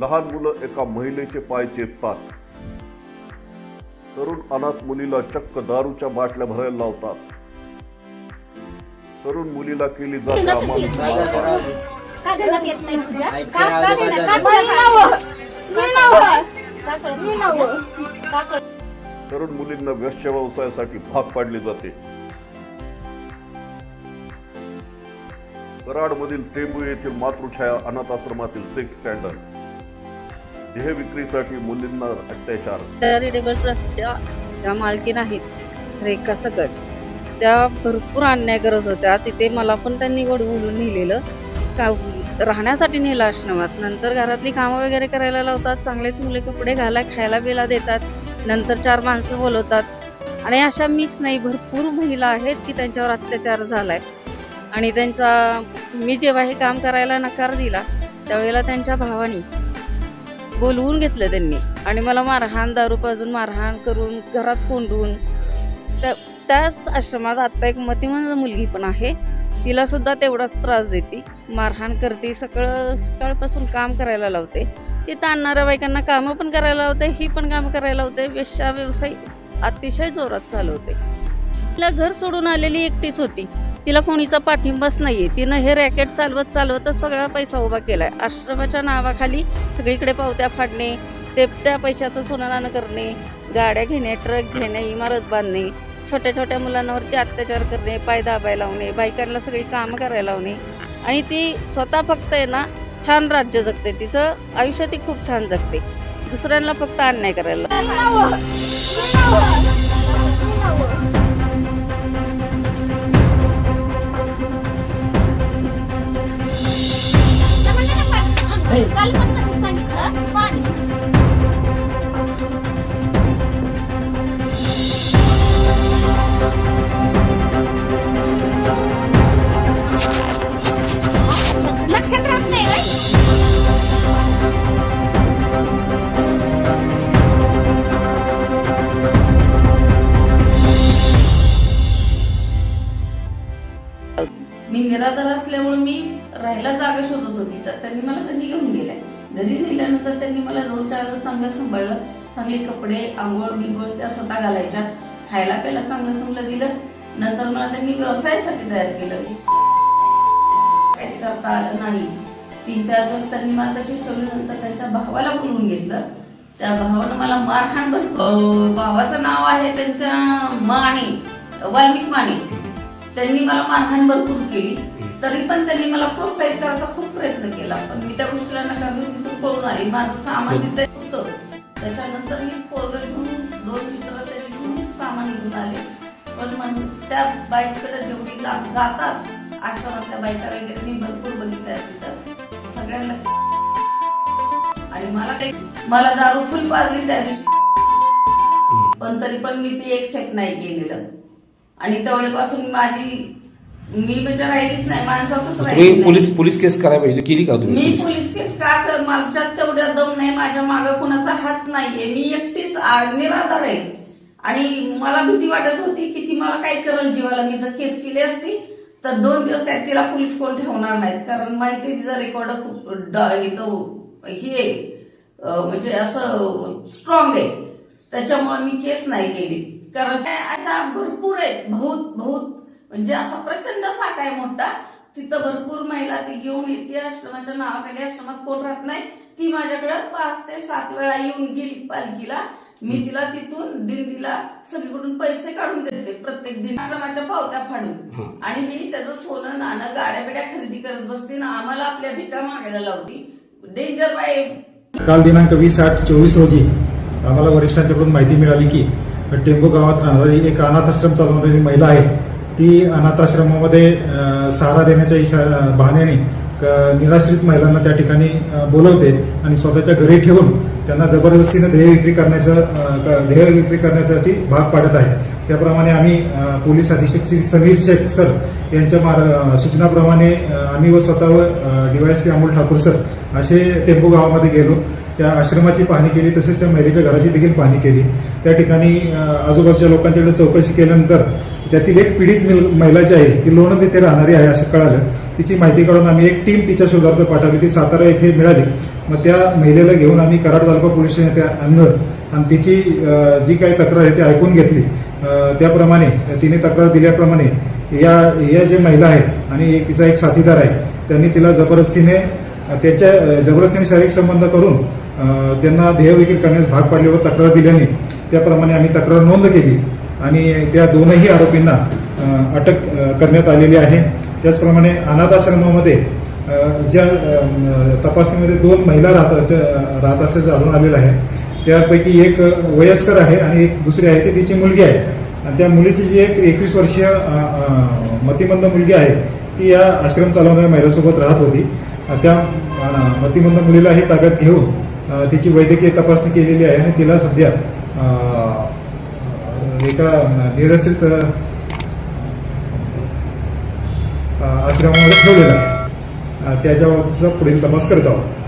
लहान मुलं एका महिलेचे पाय चेपतात. तरुण अनाथ मुलीला चक्क दारूच्या बाटल्या भरायला लावतात. तरुण मुलीला केली जाते तरुण मुलींना व्यवसाय व्यवसायासाठी भाग पाडले जाते. कराडमधील टेंबू येथील मातृछाया अनाथ आश्रमातील सेक्स स्कॅन्डल देह विक्रीसाठी अत्याचार. चॅरिटेबल ट्रस्टच्या ज्या मालकीन आहेत रेखा सकट त्या भरपूर अन्याय करत होत्या. तिथे मला पण त्यांनी गोड नेलेलं का राहण्यासाठी नेलं आश्रमात नंतर घरातली कामं वगैरे करायला लावतात चांगले मुले कपडे घाला खायला बिला देतात नंतर चार माणसं बोलवतात. आणि अशा मीच नाही भरपूर महिला आहेत की त्यांच्यावर अत्याचार झालाय. आणि त्यांचा मी जेव्हा हे काम करायला नकार दिला त्यावेळेला त्यांच्या भावानी बोलवून घेतलं त्यांनी. आणि मला मारहाण दारू पाजून मारहाण करून घरात कोंडून. त्या त्याच आश्रमात आत्ता एक मतिमंद मुलगी पण आहे. तिला सुद्धा तेवढाच त्रास देते. मारहाण करते सकाळ सकाळपासून काम करायला लावते. तिथं आणणाऱ्या बायकांना कामं पण करायला लावते ही पण कामं करायला लावते. वेश्या व्यवसाय अतिशय जोरात चालवते. तिला घर सोडून आलेली एकटीच होती. तिला कोणीचा पाठिंबाच नाहीये. तिनं हे रॅकेट चालवत चालवतच सगळा पैसा उभा केलाय. आश्रमाच्या नावाखाली सगळीकडे पावत्या फाडणे ते त्या पैशाचं सोनारानं करणे गाड्या घेणे ट्रक घेणे इमारत बांधणे छोट्या छोट्या मुलांवरती अत्याचार करणे पाय दाबायला लावणे बायकांना सगळी कामं करायला लावणे. आणि ती स्वतः फक्त आहे ना छान राज्य जगते. तिचं आयुष्य ती खूप छान जगते. दुसऱ्यांना फक्त अन्याय करायला असल्यामुळे मी राहायला जागा शोधत होती. तर त्यांनी मला घरी घेऊन गेलाय घरी नेल्यानंतर त्यांनी मला दोन चार दिवस चांगलं सांभाळलं. चांगले कपडे आंघोळ बिंघोळ त्या स्वतः घालायच्या. खायला प्यायला चांगलं चांगलं दिलं. नंतर मला त्यांनी व्यवसायासाठी तयार केलं. काही करता आलं नाही. तीन चार दिवस त्यांनी मला तशी ठेवल्यानंतर त्यांच्या भावाला बोलवून घेतलं. त्या भावानं मला मारहाण भरपूर भावाचं नाव आहे त्यांच्या माने वाल्मिक माने. त्यांनी मला मारहाण भरपूर केली. तरी पण त्यांनी मला प्रोत्साहित करायचा खूप प्रयत्न केला. पण मी त्या गोष्टीला नकार देऊन तिथून पळून आली. माझं सामान तिथे होतं. त्याच्यानंतर मी पोरग घेऊन दोन मित्र त्याची घेऊन सामान घेऊन आले. पण मग त्या बाईकडे जेवढी जातात आश्रमातल्या बायका वगैरे मी भरपूर बघितल्या तिथं. सगळ्यांना आणि मला ते मला दारू फुल पाजली त्या दिवशी. पण तरी पण मी ते एक्सेप्ट नाही केलेलं. आणि तेवढ्यापासून माझी मी म्हणजे राहिलीच नाही माणसातच राहिली तुम्ही. पोलीस पोलीस केस करायला पाहिजे. केली का तुम्ही मी पोलीस? केस का कर माझ्यात तेवढ्या दम नाही माझ्या मागे कुणाचा हात नाहीये. मी एकटीच आ- निराधार आहे. आणि मला भीती वाटत होती की ती मला काय करेल जीवाला. मी जर केस केली असती तर दोन दिवस काय तिला पोलीस कोण ठेवणार नाहीत. कारण माहिती आहे तिचा रेकॉर्ड खूप ड- हे तो हे आहे, अं, म्हणजे असं स्ट्रॉंग आहे. त्याच्यामुळे मी केस नाही केली. कारण काय अशा भरपूर आहेत बहुत बहुत म्हणजे असा प्रचंड साठा आहे मोठा. तिथं भरपूर महिला ती घेऊन येते. आश्रमाच्या नावाखाली आश्रमात कोण राहत नाही. ती माझ्याकडे पाच ते सात वेळा येऊन गेली पालखीला. मी तिला तिथून दिंडीला सगळीकडून पैसे काढून देते प्रत्येक दिंडी. आश्रमाच्या पावत्या फाडून. आणि ही त्याचं सोनं नाणं गाड्या बिड्या खरेदी करत बसते ना आम्हाला आपल्या भिका मागायला लावती. डेंजर बाय काल दिनांक वीस आठ चोवीस रोजी आम्हाला वरिष्ठांच्याकडून माहिती मिळाली की टेंबू गावात राहणारी एक अनाथ आश्रम चालवणारी महिला आहे. ती अनाथाश्रमामध्ये सहारा देण्याच्या इशा बहाण्याने क- निराश्रित महिलांना त्या ठिकाणी बोलवते आणि स्वतःच्या घरी ठेवून त्यांना जबरदस्तीनं ध्येय विक्री करण्याचं ध्येय विक्री करण्यासाठी भाग पाडत आहे. त्याप्रमाणे आम्ही पोलीस अधीक्षक श्री समीर शेख सर यांच्या मार- सूचनाप्रमाणे आम्ही व स्वतः डीवायएसपी अमोल ठाकूर सर असे टेम्पो गावामध्ये गेलो. त्या आश्रमाची पाहणी केली तसेच त्या महिलेच्या घराची देखील पाहणी केली. त्या ठिकाणी आजूबाजूच्या लोकांच्याकडे चौकशी केल्यानंतर त्यातील एक पीडित मिल- महिला जी आहे ती लोणंद येथे राहणारी आहे असं कळालं. तिची माहिती काढून आम्ही एक टीम तिच्या शोधार्थ पाठवली. ती सातारा येथे मिळाली. मग त्या महिलेला घेऊन आम्ही कराड तालुका पोलीस स्टेशन येथे आणलं. आणि तिची जी काही तक्रार आहे ती ऐकून घेतली. त्याप्रमाणे तिने तक्रार दिल्याप्रमाणे या या जे महिला आहेत आणि एक तिचा एक साथीदार आहे त्यांनी तिला जबरदस्तीने त्याच्या जबरदस्तीने शारीरिक संबंध करून त्यांना देहविक्री करण्यास भाग पाडले व तक्रार दिल्याने त्याप्रमाणे आम्ही तक्रार नोंद केली. आणि त्या दोनही आरोपींना अटक करण्यात आलेली आहे. त्याचप्रमाणे अनाथाश्रमामध्ये ज्या तपासणीमध्ये दोन महिला राहत राहत असल्याचं आढळून आलेलं आहे. त्यापैकी एक वयस्कर आहे आणि एक दुसरी आहे. ती तिची मुलगी आहे. आणि त्या मुलीची जी एक एकवीस वर्षीय मतिमंद मुलगी आहे ती या आश्रम चालवणाऱ्या महिलासोबत राहत होती. त्या मतिमंद मुलीला ही ताकद घेऊन तिची वैद्यकीय तपासणी केलेली आहे आणि तिला सध्या एका निरसित आश्रमामध्ये ठेवलेला आहे. अं, पुढील तपास करत आहोत.